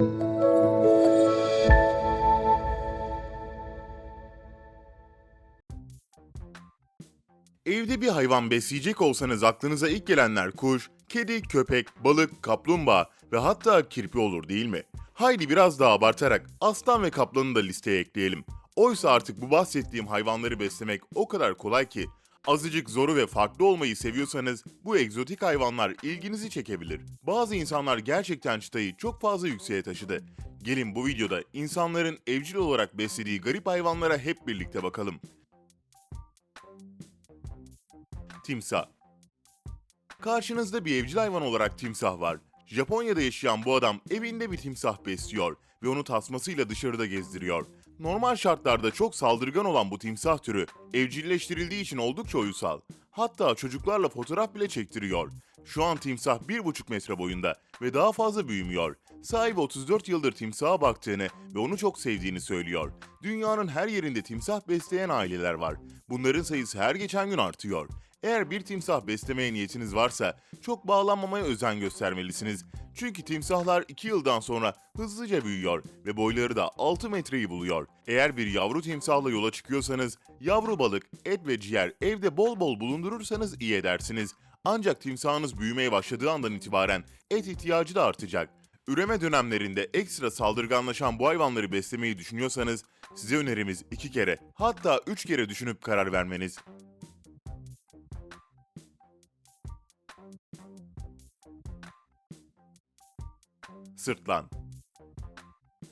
Evde bir hayvan besleyecek olsanız aklınıza ilk gelenler kuş, kedi, köpek, balık, kaplumbağa ve hatta kirpi olur değil mi? Haydi biraz daha abartarak aslan ve kaplanı da listeye ekleyelim. Oysa artık bu bahsettiğim hayvanları beslemek o kadar kolay ki azıcık zoru ve farklı olmayı seviyorsanız bu egzotik hayvanlar ilginizi çekebilir. Bazı insanlar gerçekten çıtayı çok fazla yükseğe taşıdı. Gelin bu videoda insanların evcil olarak beslediği garip hayvanlara hep birlikte bakalım. Timsah Karşınızda bir evcil hayvan olarak timsah var. Japonya'da yaşayan bu adam evinde bir timsah besliyor ve onu tasmasıyla dışarıda gezdiriyor. Normal şartlarda çok saldırgan olan bu timsah türü evcilleştirildiği için oldukça uysal. Hatta çocuklarla fotoğraf bile çektiriyor. Şu an timsah 1,5 metre boyunda ve daha fazla büyümüyor. Sahibi 34 yıldır timsaha baktığını ve onu çok sevdiğini söylüyor. Dünyanın her yerinde timsah besleyen aileler var. Bunların sayısı her geçen gün artıyor. Eğer bir timsah beslemeye niyetiniz varsa çok bağlanmamaya özen göstermelisiniz. Çünkü timsahlar 2 yıldan sonra hızlıca büyüyor ve boyları da 6 metreyi buluyor. Eğer bir yavru timsahla yola çıkıyorsanız yavru balık, et ve ciğer evde bol bol bulundurursanız iyi edersiniz. Ancak timsahınız büyümeye başladığı andan itibaren et ihtiyacı da artacak. Üreme dönemlerinde ekstra saldırganlaşan bu hayvanları beslemeyi düşünüyorsanız size önerimiz iki kere hatta üç kere düşünüp karar vermeniz. Sırtlan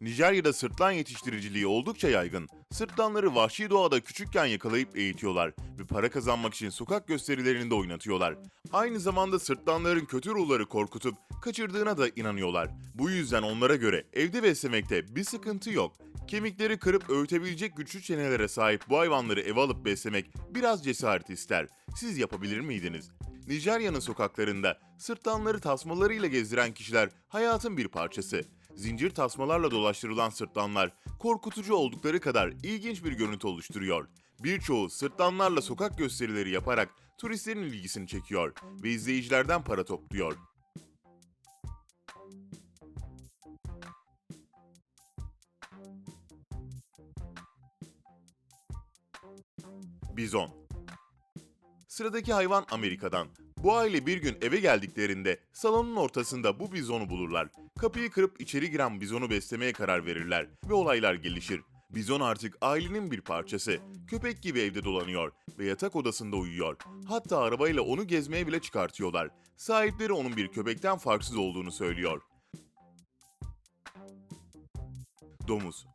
Nijerya'da sırtlan yetiştiriciliği oldukça yaygın. Sırtlanları vahşi doğada küçükken yakalayıp eğitiyorlar ve para kazanmak için sokak gösterilerinde oynatıyorlar. Aynı zamanda sırtlanların kötü ruhları korkutup kaçırdığına da inanıyorlar. Bu yüzden onlara göre evde beslemekte bir sıkıntı yok. Kemikleri kırıp öğütebilecek güçlü çenelere sahip bu hayvanları eve alıp beslemek biraz cesaret ister. Siz yapabilir miydiniz? Nijerya'nın sokaklarında sırtlanları tasmalarıyla gezdiren kişiler hayatın bir parçası. Zincir tasmalarla dolaştırılan sırtlanlar korkutucu oldukları kadar ilginç bir görüntü oluşturuyor. Birçoğu sırtlanlarla sokak gösterileri yaparak turistlerin ilgisini çekiyor ve izleyicilerden para topluyor. Bizon Sıradaki hayvan Amerika'dan. Bu aile bir gün eve geldiklerinde salonun ortasında bu bizonu bulurlar. Kapıyı kırıp içeri giren bizonu beslemeye karar verirler ve olaylar gelişir. Bizon artık ailenin bir parçası. Köpek gibi evde dolanıyor ve yatak odasında uyuyor. Hatta arabayla onu gezmeye bile çıkartıyorlar. Sahipleri onun bir köpekten farksız olduğunu söylüyor. Domuz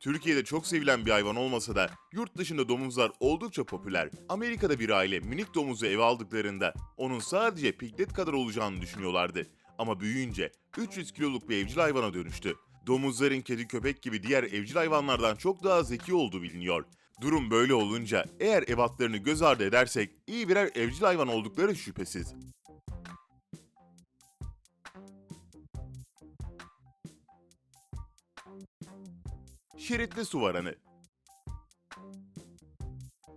Türkiye'de çok sevilen bir hayvan olmasa da yurt dışında domuzlar oldukça popüler. Amerika'da bir aile minik domuzu eve aldıklarında onun sadece piglet kadar olacağını düşünüyorlardı. Ama büyüyünce 300 kiloluk bir evcil hayvana dönüştü. Domuzların kedi köpek gibi diğer evcil hayvanlardan çok daha zeki olduğu biliniyor. Durum böyle olunca eğer ebatlarını göz ardı edersek iyi birer evcil hayvan oldukları şüphesiz. Şeritli su varanı.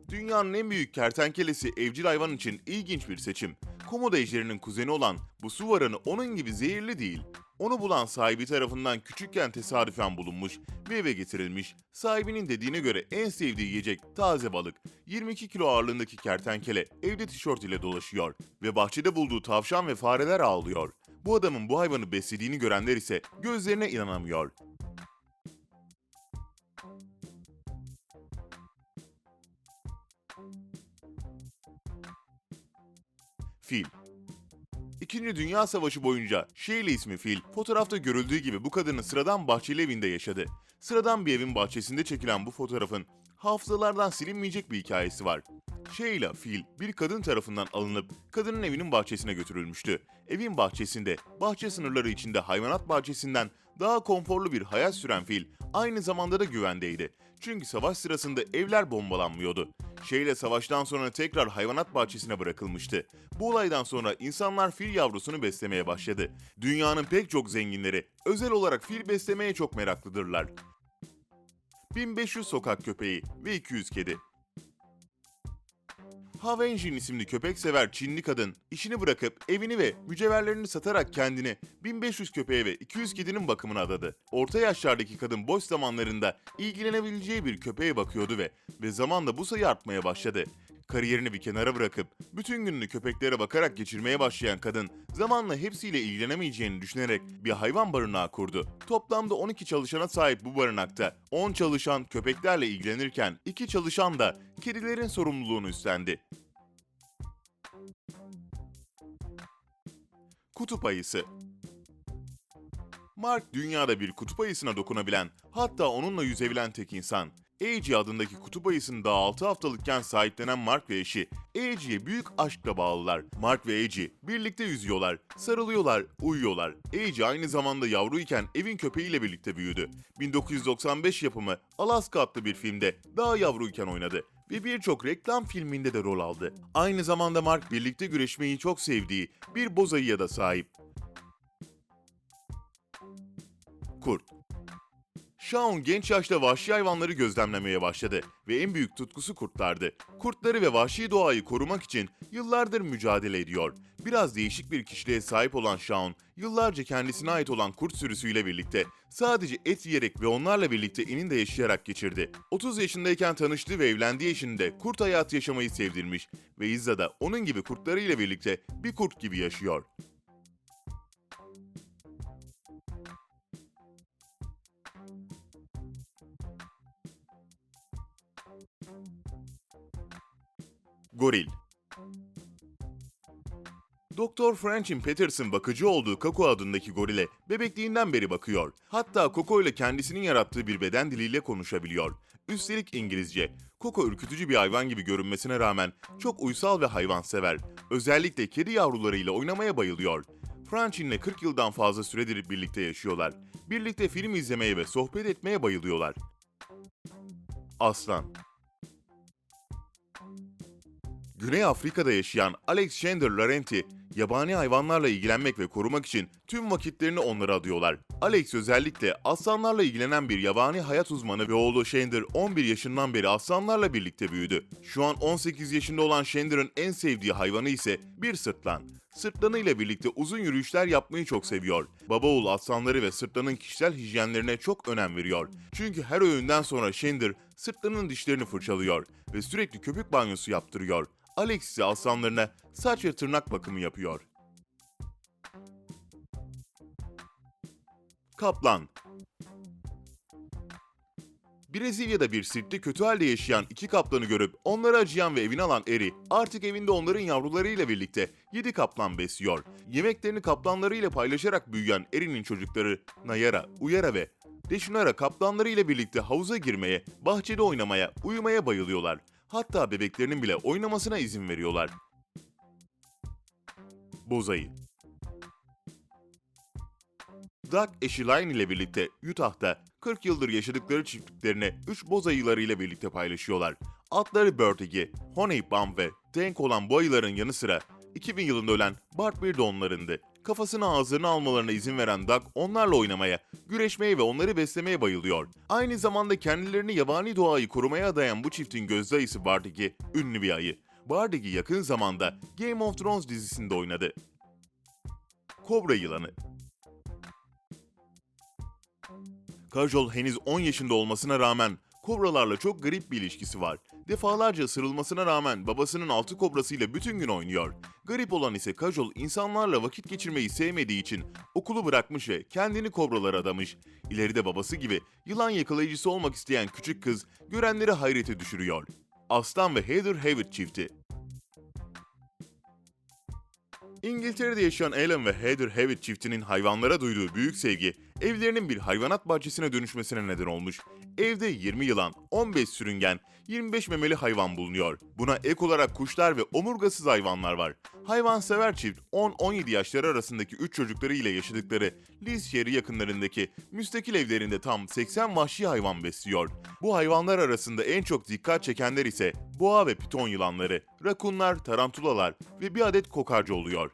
Dünyanın en büyük kertenkelesi evcil hayvan için ilginç bir seçim. Komodo ejderinin kuzeni olan bu su varanı onun gibi zehirli değil. Onu bulan sahibi tarafından küçükken tesadüfen bulunmuş ve eve getirilmiş. Sahibinin dediğine göre en sevdiği yiyecek taze balık. 22 kilo ağırlığındaki kertenkele evde tişört ile dolaşıyor ve bahçede bulduğu tavşan ve fareler ağlıyor. Bu adamın bu hayvanı beslediğini görenler ise gözlerine inanamıyor. Fil İkinci Dünya Savaşı boyunca Sheila ismi fil, fotoğrafta görüldüğü gibi bu kadının sıradan bahçeli evinde yaşadı. Sıradan bir evin bahçesinde çekilen bu fotoğrafın hafızalardan silinmeyecek bir hikayesi var. Sheila fil bir kadın tarafından alınıp kadının evinin bahçesine götürülmüştü. Evin bahçesinde, bahçe sınırları içinde hayvanat bahçesinden daha konforlu bir hayat süren fil aynı zamanda da güvendeydi. Çünkü savaş sırasında evler bombalanmıyordu. Şeyle savaştan sonra tekrar hayvanat bahçesine bırakılmıştı. Bu olaydan sonra insanlar fil yavrusunu beslemeye başladı. Dünyanın pek çok zenginleri özel olarak fil beslemeye çok meraklıdırlar. 1500 sokak köpeği ve 200 kedi. Havenjin isimli köpek sever Çinli kadın işini bırakıp evini ve mücevherlerini satarak kendini 1500 köpeğe ve 200 kedinin bakımına adadı. Orta yaşlardaki kadın boş zamanlarında ilgilenebileceği bir köpeğe bakıyordu ve ve zamanla bu sayı artmaya başladı. Kariyerini bir kenara bırakıp bütün gününü köpeklere bakarak geçirmeye başlayan kadın zamanla hepsiyle ilgilenemeyeceğini düşünerek bir hayvan barınağı kurdu. Toplamda 12 çalışana sahip bu barınakta 10 çalışan köpeklerle ilgilenirken 2 çalışan da kedilerin sorumluluğunu üstlendi. Kutup ayısı Mark dünyada bir kutup ayısına dokunabilen, hatta onunla yüzebilen tek insan. Eiji adındaki kutup ayısını daha 6 haftalıkken sahiplenen Mark ve eşi Eiji'ye büyük aşkla bağlılar. Mark ve Eiji birlikte yüzüyorlar, sarılıyorlar, uyuyorlar. Eiji aynı zamanda yavruyken evin köpeğiyle birlikte büyüdü. 1995 yapımı Alaska adlı bir filmde daha yavruyken oynadı ve birçok reklam filminde de rol aldı. Aynı zamanda Mark birlikte güreşmeyi çok sevdiği bir boz ayıya da sahip. Kurt Shaun genç yaşta vahşi hayvanları gözlemlemeye başladı ve en büyük tutkusu kurtlardı. Kurtları ve vahşi doğayı korumak için yıllardır mücadele ediyor. Biraz değişik bir kişiliğe sahip olan Shaun, yıllarca kendisine ait olan kurt sürüsüyle birlikte sadece et yiyerek ve onlarla birlikte eninde yaşayarak geçirdi. 30 yaşındayken tanıştığı ve evlendiği eşini kurt hayatı yaşamayı sevdirmiş ve İzza da onun gibi kurtlarıyla birlikte bir kurt gibi yaşıyor. Goril Doktor Franklin Peterson bakıcı olduğu Coco adındaki gorile bebekliğinden beri bakıyor. Hatta Coco ile kendisinin yarattığı bir beden diliyle konuşabiliyor. Üstelik İngilizce. Coco ürkütücü bir hayvan gibi görünmesine rağmen çok uysal ve hayvansever. Özellikle kedi yavrularıyla oynamaya bayılıyor. Franchin'le 40 yıldan fazla süredir birlikte yaşıyorlar. Birlikte film izlemeye ve sohbet etmeye bayılıyorlar. Aslan Güney Afrika'da yaşayan Alexander Laurenti, yabani hayvanlarla ilgilenmek ve korumak için tüm vakitlerini onlara adıyorlar. Alex özellikle aslanlarla ilgilenen bir yabani hayat uzmanı ve oğlu Shander 11 yaşından beri aslanlarla birlikte büyüdü. Şu an 18 yaşında olan Shander'ın en sevdiği hayvanı ise bir sırtlan. Sırtlanıyla birlikte uzun yürüyüşler yapmayı çok seviyor. Baba oğul aslanları ve sırtlanın kişisel hijyenlerine çok önem veriyor. Çünkü her öğünden sonra Shander sırtlanın dişlerini fırçalıyor ve sürekli köpük banyosu yaptırıyor. Alex ise aslanlarına saç ve tırnak bakımı yapıyor. Kaplan Brezilya'da bir sirkte kötü halde yaşayan iki kaplanı görüp onları acıyan ve evine alan Eri artık evinde onların yavrularıyla birlikte 7 kaplan besliyor. Yemeklerini kaplanlarıyla paylaşarak büyüyen Eri'nin çocukları Nayara, Uyara ve Deşunara kaplanlarıyla birlikte havuza girmeye, bahçede oynamaya, uyumaya bayılıyorlar. Hatta bebeklerinin bile oynamasına izin veriyorlar. Bozayı Doug eşi Line ile birlikte Utah'ta 40 yıldır yaşadıkları çiftliklerini 3 boz ayılarıyla birlikte paylaşıyorlar. Atları Bertie, Honey Bum ve Tank olan bu ayıların yanı sıra 2000 yılında ölen Bart bir de onlarındı. Kafasını ağızlarına almalarına izin veren Doug onlarla oynamaya, güreşmeye ve onları beslemeye bayılıyor. Aynı zamanda kendilerini yabani doğayı korumaya adayan bu çiftin gözde ayısı Bartigi, ünlü bir ayı. Bartigi yakın zamanda Game of Thrones dizisinde oynadı. Kobra yılanı Kajol henüz 10 yaşında olmasına rağmen kobralarla çok garip bir ilişkisi var. Defalarca ısırılmasına rağmen babasının altı kobrasıyla bütün gün oynuyor. Garip olan ise Kajol insanlarla vakit geçirmeyi sevmediği için okulu bırakmış ve kendini kobralara adamış. İleride babası gibi yılan yakalayıcısı olmak isteyen küçük kız görenleri hayrete düşürüyor. Aslan ve Heather Hewitt çifti İngiltere'de yaşayan Alan ve Heather Hewitt çiftinin hayvanlara duyduğu büyük sevgi, evlerinin bir hayvanat bahçesine dönüşmesine neden olmuş. Evde 20 yılan, 15 sürüngen, 25 memeli hayvan bulunuyor. Buna ek olarak kuşlar ve omurgasız hayvanlar var. Hayvansever çift 10-17 yaşları arasındaki 3 çocukları ile yaşadıkları Liz şehri yakınlarındaki müstakil evlerinde tam 80 vahşi hayvan besliyor. Bu hayvanlar arasında en çok dikkat çekenler ise boğa ve piton yılanları, rakunlar, tarantulalar ve bir adet kokarca oluyor.